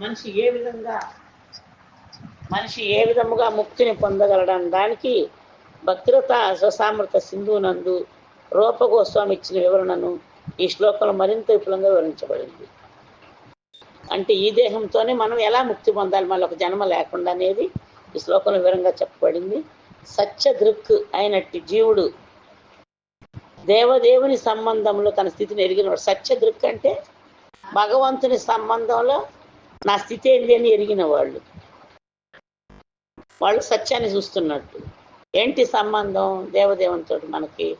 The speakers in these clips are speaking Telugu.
మనిషి ఏ విధంగా మనిషి ఏ విధముగా ముక్తిని పొందగలడం దానికి భక్తిరత స్వసామర్థ సింధు నందు రూపగోస్వామి ఇచ్చిన వివరణను ఈ శ్లోకంలో మరింత విపులంగా వివరించబడింది. అంటే ఈ దేహంతోనే మనం ఎలా ముక్తి పొందాలి? మళ్ళీ ఒక జన్మ లేకుండా అనేది ఈ శ్లోకంలో వివరంగా చెప్పబడింది. సత్య దృక్ అయినట్టు జీవుడు దేవదేవుని సంబంధంలో తన స్థితిని ఎరిగినవాడు. సత్య దృక్ అంటే భగవంతుని సంబంధంలో నా స్థితి ఏంది అని ఎరిగిన వాళ్ళు. వాళ్ళు సత్యాన్ని చూస్తున్నట్టు. ఏంటి సంబంధం? దేవదేవునితో మనకి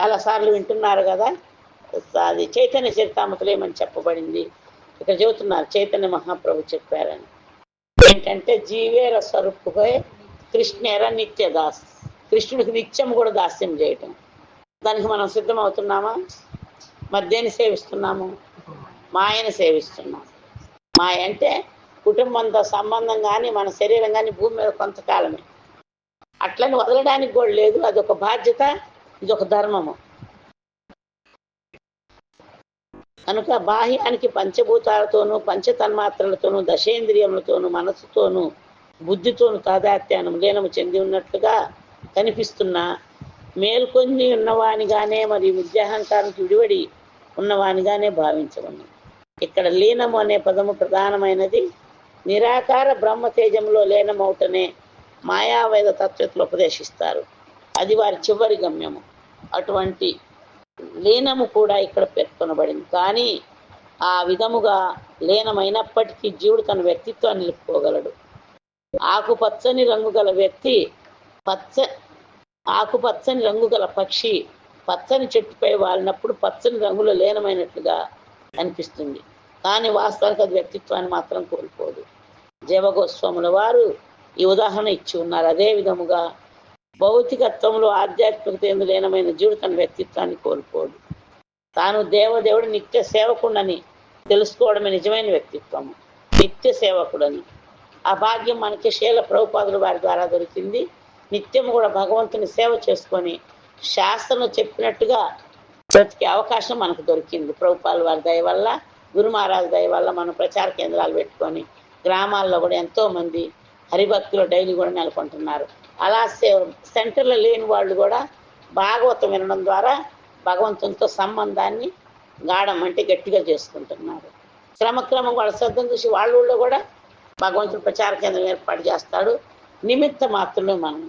చాలాసార్లు వింటున్నారు కదా. అది చైతన్య చరితామతులు ఏమని చెప్పబడింది? ఇక్కడ చెబుతున్నారు చైతన్య మహాప్రభు చెప్పారని. ఏంటంటే జీవేర స్వరూపుపై కృష్ణేర నిత్యదాస్. కృష్ణుడికి నిత్యం కూడా దాస్యం చేయటం. దానికి మనం సిద్ధమవుతున్నామా? మరి సేవిస్తున్నాము? మాయను సేవిస్తున్నాము మాయ అంటే కుటుంబంతో సంబంధం కానీ మన శరీరం కానీ భూమి మీద కొంతకాలమే. అట్లని వదలడానికి కూడా లేదు. అది ఒక బాధ్యత ఇది ఒక ధర్మము. కనుక బాహ్యానికి పంచభూతాలతోనూ పంచతన్మాత్రలతోనూ దశేంద్రియములతోనూ మనసుతోనూ బుద్ధితోనూ తాదాత్యానం లీనము చెంది ఉన్నట్లుగా కనిపిస్తున్న మేల్కొని ఉన్నవానిగానే మరియు విద్యాహంకారానికి విడివడి ఉన్నవానిగానే భావించవను ఇక్కడ లీనము అనే పదము ప్రధానమైనది. నిరాకార బ్రహ్మతేజంలో లీనమవుటనే మాయావేద తత్వతలు ఉపదేశిస్తారు. అది వారి చివరి గమ్యము. అటువంటి లీనము కూడా ఇక్కడ పేర్కొనబడింది. కానీ ఆ విధముగా లీనమైనప్పటికీ జీవుడు తన వ్యక్తిత్వాన్ని నిలుపుకోగలడు. ఆకుపచ్చని రంగు గల వ్యక్తి పచ్చ ఆకుపచ్చని రంగు గల పక్షి పచ్చని చెట్టుపై వాలినప్పుడు పచ్చని రంగులో లీనమైనట్లుగా అనిపిస్తుంది. కానీ వాస్తవానికి అది వ్యక్తిత్వాన్ని మాత్రం కోల్పోదు. జీవగోస్వాముల వారు ఈ ఉదాహరణ ఇచ్చి ఉన్నారు. అదే విధముగా భౌతికత్వంలో ఆధ్యాత్మికత ఎందు లీనమైన జీవుడు తన వ్యక్తిత్వాన్ని కోల్పోడు. తాను దేవదేవుడు నిత్య సేవకుడని తెలుసుకోవడమే నిజమైన వ్యక్తిత్వము. నిత్య సేవకుడని. ఆ భాగ్యం మనకి శీల ప్రభుపాదులు వారి ద్వారా దొరికింది. నిత్యం కూడా భగవంతుని సేవ చేసుకొని శాస్త్రం చెప్పినట్టుగా బ్రతికే అవకాశం మనకు దొరికింది. ప్రభుపాల వారి దయ వల్ల గురుమహారాజు దయ వల్ల మనం ప్రచార కేంద్రాలు పెట్టుకొని గ్రామాల్లో కూడా ఎంతో మంది హరిభక్తులు డైలీ కూడా నెలకొంటున్నారు. అలా సెంటర్లో లేని వాళ్ళు కూడా భాగవతం వినడం ద్వారా భగవంతునితో సంబంధాన్ని గాఢం అంటే గట్టిగా చేసుకుంటున్నారు. క్రమక్రమం వాళ్ళ శ్రద్ధను చూసి వాళ్ళ ఊళ్ళో కూడా భగవంతుడు ప్రచార కేంద్రం ఏర్పాటు చేస్తాడు. నిమిత్త మాత్రమే మనం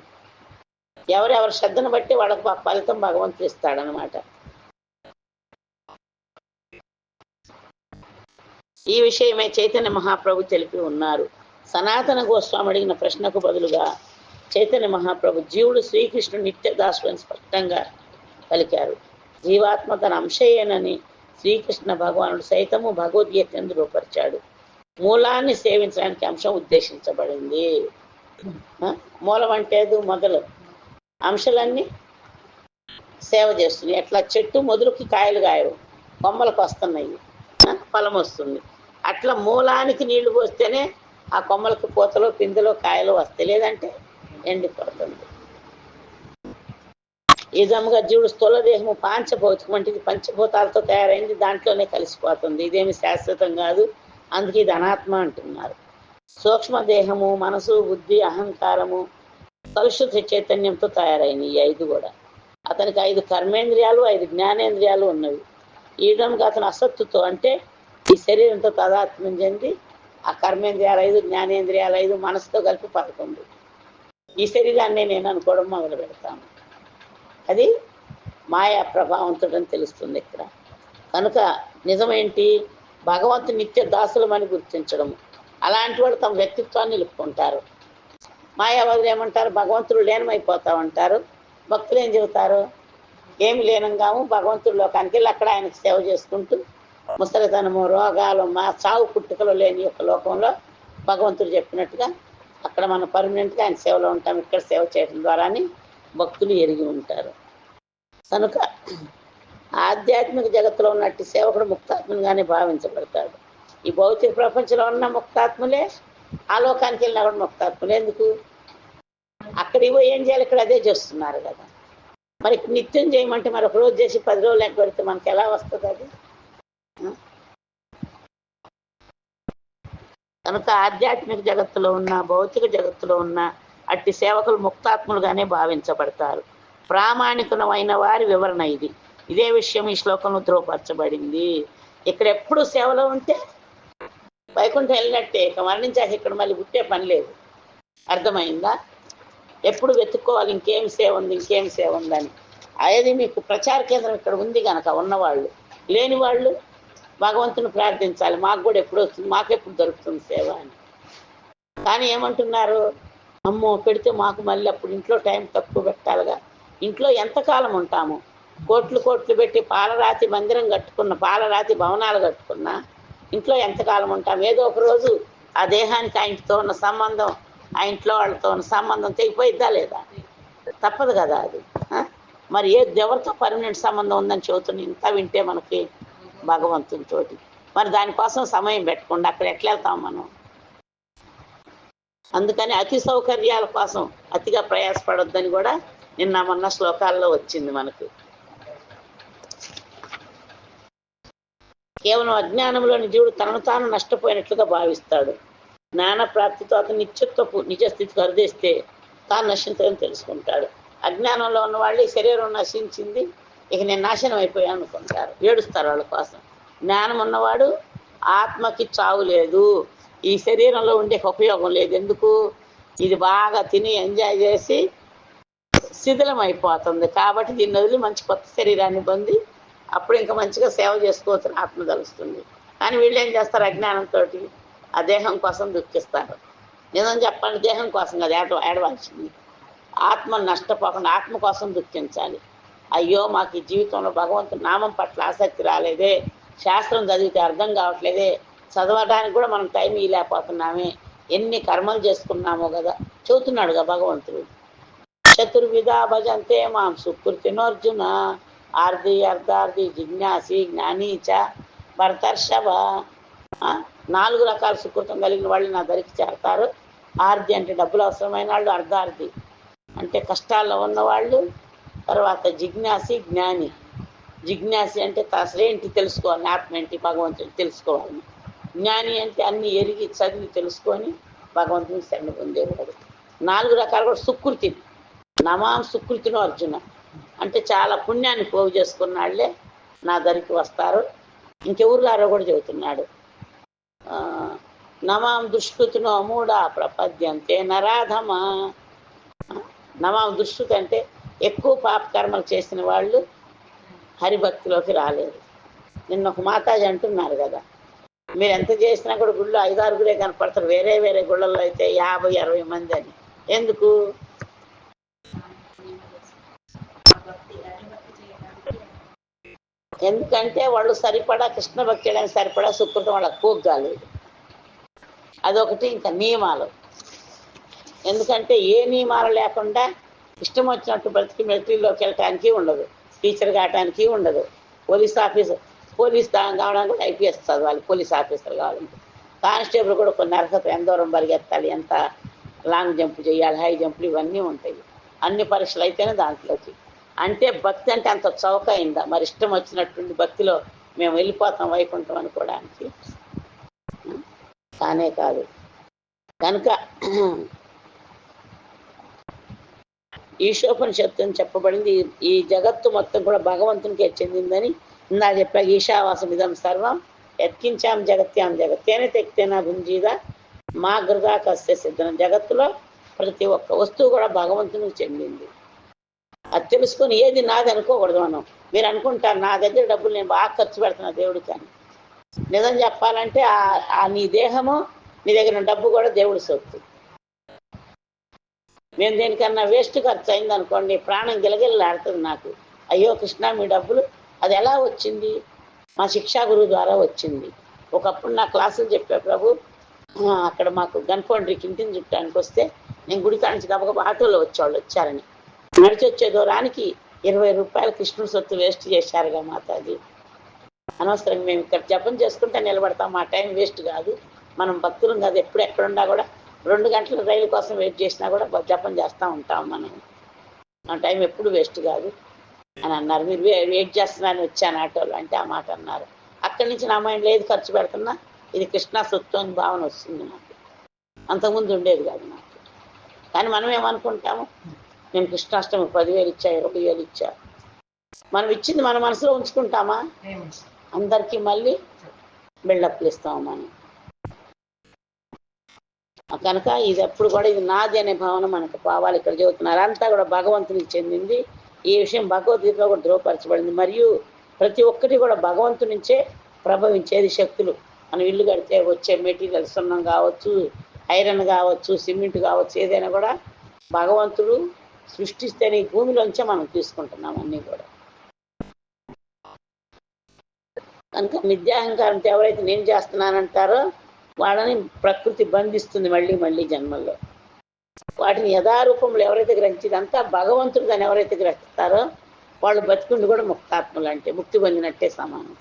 ఎవరెవరి శ్రద్ధను బట్టి వాళ్ళకు ఫలితం భగవంతుడు ఇస్తాడనమాట ఈ విషయమే చైతన్య మహాప్రభు తెలిపి ఉన్నారు. సనాతన గోస్వామి అడిగిన ప్రశ్నకు బదులుగా చైతన్య మహాప్రభు జీవుడు శ్రీకృష్ణుడు నిత్యదాసు స్పష్టంగా పలికారు. జీవాత్మ తన అంశయేనని శ్రీకృష్ణ భగవానుడు సైతము భగవద్గీత రూపరిచాడు. మూలాన్ని సేవించడానికి అంశం ఉద్దేశించబడింది. మూలం అంటే మొదలు. అంశాలన్నీ సేవ చేస్తున్నాయి. ఎట్లా చెట్టు మొదలుకి కాయలు కాయవు. కొమ్మలకు వస్తున్నాయి. ఫలం వస్తుంది అట్లా మూలానికి నీళ్ళు పోస్తేనే ఆ కొమ్మలకు పూతలో పిందెలో కాయలు వస్తాయి లేదంటే ఎండిపోతుంది. ఈ విధముగా జీవుడు స్థూల దేహము పాంచభౌతికం వంటిది పంచభూతాలతో తయారైంది దాంట్లోనే కలిసిపోతుంది. ఇదేమి శాశ్వతం కాదు అందుకే ఇది అనాత్మ అంటున్నారు. సూక్ష్మదేహము మనసు బుద్ధి అహంకారము కలుషిత చైతన్యంతో తయారైనవి ఈ ఐదు కూడా. అతనికి ఐదు కర్మేంద్రియాలు ఐదు జ్ఞానేంద్రియాలు ఉన్నవి. ఈ విధంగా అతను అసత్తుతో అంటే ఈ శరీరంతో తదాత్మ్యం చెంది ఆ కర్మేంద్రియాలు ఐదు జ్ఞానేంద్రియాలు ఐదు మనసుతో కలిపి పదకొండు. ఈ శరీరాన్ని నేను అనుకోవడం మొదలు పెడతాను. అది మాయా ప్రభావంతుడని తెలుస్తుంది ఇక్కడ. కనుక నిజమేంటి? భగవంతు నిత్య దాసులమని గుర్తించడం. అలాంటి వాళ్ళు తమ వ్యక్తిత్వాన్ని నిలుపుకుంటారు. మాయావాదులు ఏమంటారు? భగవంతుడు లీనమైపోతా ఉంటారు భక్తులు ఏం చెబుతారు? ఏమి లీనంగాము? భగవంతుడు లోకానికి వెళ్ళి అక్కడ ఆయనకు సేవ చేసుకుంటూ ముసలితనము రోగాలు మా చావు పుట్టుకలు లేని యొక్క లోకంలో భగవంతుడు చెప్పినట్టుగా అక్కడ మనం పర్మనెంట్గా ఆయన సేవలో ఉంటాం. ఇక్కడ సేవ చేయడం ద్వారానే భక్తులు ఎరిగి ఉంటారు. కనుక ఆధ్యాత్మిక జగత్తులో ఉన్నట్టు సేవకుడు ముక్తాత్మనిగానే భావించబడతాడు. ఈ భౌతిక ప్రపంచంలో ఉన్న ముక్తాత్ములే ఆ లోకానికి వెళ్ళినా కూడా ముక్తాత్ములు. ఎందుకు? అక్కడ ఇవో ఏం చేయాలి? ఇక్కడ అదే చేస్తున్నారు కదా. మరి నిత్యం చేయమంటే మరి ఒక రోజు చేసి పది రోజులు లెక్క పెడితే మనకి ఎలా వస్తుంది అది? కనుక ఆధ్యాత్మిక జగత్తులో ఉన్న భౌతిక జగత్తులో ఉన్న అట్టి సేవకులు ముక్తాత్ములుగానే భావించబడతారు. ప్రామాణికమైన వారి వివరణ ఇది. ఇదే విషయం ఈ శ్లోకంలో ధృవపరచబడింది. ఇక్కడ ఎప్పుడు సేవలో ఉంటే వైకుంఠం వెళ్ళినట్టే ఇక మరణించాక ఇక్కడ మళ్ళీ పుట్టే పని లేదు. అర్థమైందా? ఎప్పుడు వెతుక్కోవాలి ఇంకేం సేవ ఉంది ఇంకేం సేవ ఉందని. అది మీకు ప్రచార కేంద్రం ఇక్కడ ఉంది కనుక ఉన్నవాళ్ళు. లేని వాళ్ళు భగవంతుని ప్రార్థించాలి. మాకు కూడా ఎప్పుడు వస్తుంది? మాకెప్పుడు దొరుకుతుంది సేవ అని. కానీ ఏమంటున్నారు? అమ్మో పెడితే మాకు మళ్ళీ అప్పుడు ఇంట్లో టైం తక్కువ పెట్టాలిగా. ఇంట్లో ఎంతకాలం ఉంటాము? కోట్లు కోట్లు పెట్టి పాలరాతి మందిరం కట్టుకున్న పాలరాతి భవనాలు కట్టుకున్న ఇంట్లో ఎంతకాలం ఉంటాం? ఏదో ఒక రోజు ఆ దేహానికి ఆ ఇంటితో ఉన్న సంబంధం ఆ ఇంట్లో వాళ్ళతో ఉన్న సంబంధం తెగిపోయిద్దా లేదా? తప్పదు కదా అది. మరి ఏ ఎవరితో పర్మనెంట్ సంబంధం ఉందని చెబుతున్నా ఇంత వింటే మనకి భగవంతునితోటి మరి దానికోసం సమయం పెట్టకుండా అక్కడ ఎట్లా వెళ్తాం మనం? అందుకని అతి సౌకర్యాల కోసం అతిగా ప్రయాసపడొద్దని కూడా నిన్న మొన్న శ్లోకాల్లో వచ్చింది మనకు. కేవలం అజ్ఞానంలోని జీవుడు తనను తాను నష్టపోయినట్లుగా భావిస్తాడు. జ్ఞాన ప్రాప్తితో అతను నిత్యత్వపు నిజస్థితికి అరుదేస్తే తాను నశించదని తెలుసుకుంటాడు. అజ్ఞానంలో ఉన్నవాళ్ళు శరీరం నశించింది. ఇక నేను నాశనం అయిపోయాను అనుకుంటారు. ఏడుస్తారు వాళ్ళ కోసం. జ్ఞానం ఉన్నవాడు ఆత్మకి చావు లేదు. ఈ శరీరంలో ఉండే ఉపయోగం లేదు. ఎందుకు? ఇది బాగా తిని ఎంజాయ్ చేసి శిథిలం అయిపోతుంది కాబట్టి దీన్ని వదిలి మంచి కొత్త శరీరాన్ని పొంది అప్పుడు ఇంకా మంచిగా సేవ చేసుకోవచ్చు ఆత్మ తలుస్తుంది. కానీ వీళ్ళు ఏం చేస్తారు? అజ్ఞానంతో ఆ దేహం కోసం దుఃఖిస్తారు. నిజం చెప్పండి దేహం కోసం కదా ఏడ ఆత్మ నష్టపోకుండా ఆత్మ కోసం దుఃఖించాలి. అయ్యో మాకు ఈ జీవితంలో భగవంతుని నామం పట్ల ఆసక్తి రాలేదే శాస్త్రం చదివితే అర్థం కావట్లేదే చదవడానికి కూడా మనం టైం ఇవ్వలేకపోతున్నామే ఎన్ని కర్మలు చేసుకున్నామో కదా చెబుతున్నాడుగా భగవంతుడు. చతుర్విధ భజంతే మాం సుకృతినోర్జున ఆర్ది అర్ధార్థి జిజ్ఞాసి జ్ఞాని చ భర్తర్షభ. నాలుగు రకాల సుకృతం కలిగిన వాళ్ళు నా దరికి చేరతారు. ఆర్ది అంటే డబ్బులు అవసరమైన వాళ్ళు అర్ధార్థి అంటే కష్టాల్లో ఉన్నవాళ్ళు తర్వాత జిజ్ఞాసి జ్ఞాని. జిజ్ఞాసి అంటే అసలేంటి తెలుసుకోవాలి ఆత్మ ఏంటి భగవంతుడు తెలుసుకోవాలి. జ్ఞాని అంటే అన్ని ఎరిగి చదివి తెలుసుకొని భగవంతుని శరణ పొందేవాడు. నాలుగు రకాలు కూడా సుకృతి. నమాం సుకృతిను అర్జున. అంటే చాలా పుణ్యాన్ని పోగు చేసుకున్న వాళ్ళే నా దరికి వస్తారు. ఇంకెవరులారో కూడా చెబుతున్నాడు. నమాం దుష్కృతినో మూడా ప్రపద్యంతే నరాధమా. ఆ, నమాం దుష్కృతి అంటే ఎక్కువ పాపకర్మలు చేసిన వాళ్ళు హరిభక్తిలోకి రాలేదు. నిన్న ఒక మాతాజీ అంటున్నారు కదా మీరు ఎంత చేసినా కూడా గుళ్ళు ఐదారుగురే కనపడతారు వేరే వేరే గుళ్ళల్లో అయితే యాభై అరవై మంది అని. ఎందుకు? ఎందుకంటే వాళ్ళు సరిపడా కృష్ణ భక్తి చేయడానికి సరిపడా సుకృతం వాళ్ళకి పోగ్గాలేదు. అదొకటి ఇంకా నియమాలు. ఎందుకంటే ఏ నియమాలు లేకుండా ఇష్టం వచ్చినట్టు బ్రతికి మిలిటరీలోకి వెళ్ళటానికి ఉండదు. టీచర్ కావడానికి ఉండదు. పోలీస్ ఆఫీసర్ పోలీస్ కావడానికి కూడా ఐపీఎస్ చదవాలి పోలీస్ ఆఫీసర్ కావాలంటే. కానిస్టేబుల్ కూడా కొన్ని అర్హత ఎంత దూరం పరిగెత్తాలి ఎంత లాంగ్ జంప్ చేయాలి హై జంపులు ఇవన్నీ ఉంటాయి. అన్ని పరీక్షలు అయితేనే దాంట్లోకి. అంటే భక్తి అంటే అంత చౌక అయిందా? మరి ఇష్టం వచ్చినటువంటి భక్తిలో మేము వెళ్ళిపోతాం వైకుంఠం అనుకోవడానికి. కానే కాదు. కనుక ఈశోపనిషత్తు అని చెప్పబడింది. ఈ- జగత్తు మొత్తం కూడా భగవంతునికే చెందిందని నా చెప్పాక ఈశావాసం ఇదం సర్వం. ఎత్కించాం జగత్యాం జగత్తేనే తెక్తేనా గుంజీదా. మా గృగా కస్తే సిద్ధం జగత్తులో ప్రతి ఒక్క వస్తువు కూడా భగవంతునికి చెందింది. అది తెలుసుకొని ఏది నాది అనుకోకూడదు మనం. మీరు అనుకుంటారు నా దగ్గర డబ్బులు నేను బాగా ఖర్చు పెడుతున్నా దేవుడికి అని. నిజం చెప్పాలంటే ఆ- నీ దేహము నీ దగ్గర డబ్బు కూడా దేవుడి సొత్తు. మేము దేనికన్నా వేస్ట్ ఖర్చు అయింది అనుకోండి ప్రాణం గిలగిల్లాడుతుంది నాకు. అయ్యో కృష్ణ మీ డబ్బులు అది ఎలా వచ్చింది? మా శిక్షా గురువు ద్వారా వచ్చింది. ఒకప్పుడు నా క్లాసులు చెప్పే ప్రభు అక్కడ మాకు గన్ ఫౌండరీకి ఇంటిని చుట్టానికి వస్తే నేను గుడి కానించి గబగబా ఆటోలో వచ్చేవాళ్ళు వచ్చారని. నడిచి వచ్చే దూరానికి ఇరవై రూపాయలు కృష్ణుడు సొత్తు వేస్ట్ చేశారుగా మాతాజీ. అనవసరంగా మేము ఇక్కడ జపం చేసుకుంటే నిలబడతాం మా టైం వేస్ట్ కాదు. మనం భక్తులం కాదు ఎప్పుడు ఎక్కడున్నా కూడా రెండు గంటల రైలు కోసం వెయిట్ చేసినా కూడా జపం చేస్తూ ఉంటాం మనం. ఆ టైం ఎప్పుడు వేస్ట్ కాదు అని అన్నారు. మీరు వెయిట్ చేస్తున్నారని వచ్చాను ఆటోలో అంటే ఆ మాట అన్నారు. అక్కడి నుంచి నా మైండ్లో ఏది ఖర్చు పెడుతున్నా ఇది కృష్ణ సొత్తు అని భావన వస్తుంది నాకు. అంతకుముందు ఉండేది కాదు నాకు. కానీ మనం ఏమనుకుంటాము? నేను కృష్ణాష్టమి పదివేలు ఇచ్చా ఇరవై వేలు ఇచ్చా. మనం ఇచ్చింది మన మనసులో ఉంచుకుంటామా? అందరికీ మళ్ళీ బిల్డప్లు ఇస్తాము మనం. కనుక ఇది ఎప్పుడు కూడా ఇది నాది అనే భావన మనకు పావాలి ఇక్కడ చెబుతున్నారు. అంతా కూడా భగవంతునికి చెందింది. ఈ విషయం భగవద్గీతలో కూడా ధృవపరచబడింది. మరియు ప్రతి ఒక్కటి కూడా భగవంతు నుంచే ప్రభవించేది శక్తులు. మనం ఇల్లు కడితే వచ్చే మెటీరియల్ సున్నం కావచ్చు ఐరన్ కావచ్చు సిమెంట్ కావచ్చు ఏదైనా కూడా భగవంతుడు సృష్టిస్తేనే భూమిలోంచే మనం తీసుకుంటున్నాం అన్నీ కూడా. కనుక మిథ్యాహంకారంతో ఎవరైతే నేను చేస్తున్నానంటారో వాళ్ళని ప్రకృతి బంధిస్తుంది మళ్ళీ మళ్ళీ జన్మల్లో. వాటిని యథారూపంలో ఎవరైతే గ్రహించి అంతా భగవంతుడు దాన్ని ఎవరైతే గ్రహిస్తారో వాళ్ళు బతుకుండి కూడా ముక్తాత్ములు అంటే ముక్తి పొందినట్టే సమానం.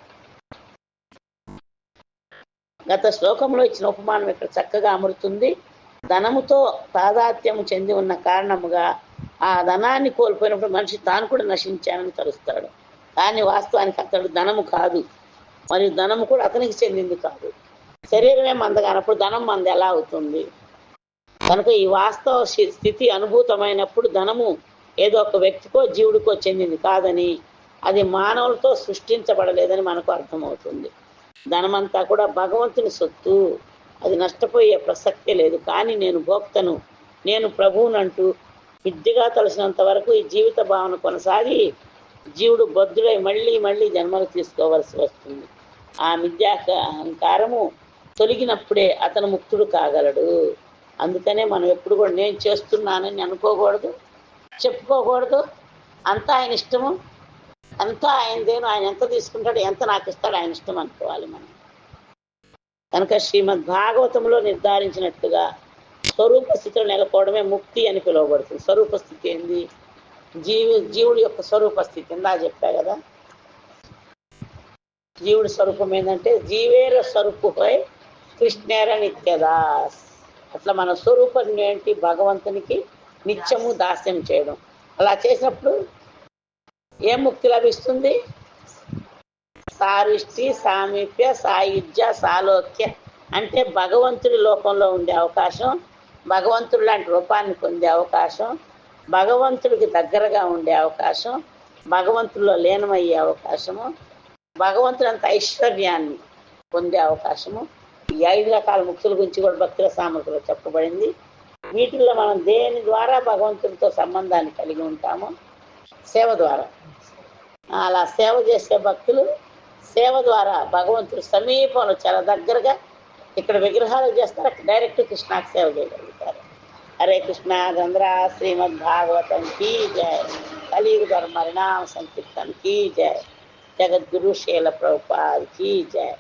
గత శ్లోకంలో ఇచ్చిన ఉపమానం ఇక్కడ చక్కగా అమరుతుంది. ధనముతో తాదాత్యము చెంది ఉన్న కారణముగా ఆ ధనాన్ని కోల్పోయినప్పుడు మనిషి తాను కూడా నశించానని తలుస్తాడు. కానీ వాస్తవానికి అతడు ధనము కాదు. మరియు ధనము కూడా అతనికి చెందింది కాదు. శరీరమే మంద కానప్పుడు ధనం మంది ఎలా అవుతుంది? కనుక ఈ వాస్తవ స్థి- స్థితి అనుభూతమైనప్పుడు ధనము ఏదో ఒక వ్యక్తికో జీవుడికో చెందింది కాదని అది మానవులతో సృష్టించబడలేదని మనకు అర్థమవుతుంది. ధనమంతా కూడా భగవంతుని సొత్తు. అది నష్టపోయే ప్రసక్తే లేదు. కానీ నేను భోక్తను. నేను ప్రభువునంటూ విద్యగా తలసినంత వరకు ఈ జీవిత భావన కొనసాగి జీవుడు బద్దుడై మళ్ళీ మళ్ళీ జన్మలు తీసుకోవలసి వస్తుంది. ఆ మిద్యాక అహంకారము తొలగినప్పుడే అతను ముక్తుడు కాగలడు. అందుకనే మనం ఎప్పుడు కూడా నేను చేస్తున్నానని అనుకోకూడదు చెప్పుకోకూడదు. అంతా ఆయన ఇష్టము. అంతా ఆయనదేను ఆయన ఎంత తీసుకుంటాడు ఎంత నాకు ఇస్తాడు ఆయన ఇష్టం అనుకోవాలి మనం. కనుక శ్రీమద్ భాగవతంలో నిర్ధారించినట్టుగా స్వరూప స్థితిలో నెలకోవడమే ముక్తి అని పిలువబడుతుంది. స్వరూప స్థితి ఏంది? జీవి జీవుడి యొక్క స్వరూప స్థితి. ఇందా చెప్పా కదా. జీవుడి స్వరూపం ఏంటంటే జీవేర స్వరూపుపై కృష్ణేర నిత్యదాస్ అట్లా మన స్వరూపం ఏంటి? భగవంతునికి నిత్యము దాస్యం చేయడం. అలా చేసినప్పుడు ఏం ముక్తి లభిస్తుంది? సారిష్టి సామీప్య సాయుధ్య సాలోక్య అంటే భగవంతుడి లోకంలో ఉండే అవకాశం భగవంతుడు లాంటి రూపాన్ని పొందే అవకాశం భగవంతుడికి దగ్గరగా ఉండే అవకాశం భగవంతుడిలో లీనమయ్యే అవకాశము భగవంతుడంత ఐశ్వర్యాన్ని పొందే అవకాశము ఈ ఐదు రకాల ముక్తుల గురించి కూడా భక్తుల సామర్థ్యంలో చెప్పబడింది. వీటిల్లో మనం దేని ద్వారా భగవంతుడితో సంబంధాన్ని కలిగి ఉంటామో సేవ ద్వారా. అలా సేవ చేసే భక్తులు సేవ ద్వారా భగవంతుడు సమీపంలో చాలా దగ్గరగా ఇక్కడ విగ్రహాలు చేస్తారు. అక్కడ డైరెక్ట్ కృష్ణాకు సేవ చేయగలుగుతారు. హరే కృష్ణ గంధ్ర శ్రీమద్ భాగవతం కీ జయ కలియుగ ధర్మ పరిణామ సంకీర్తన్ కీ జయ జగద్గురు శీల ప్రభుపాద్ కీ జయ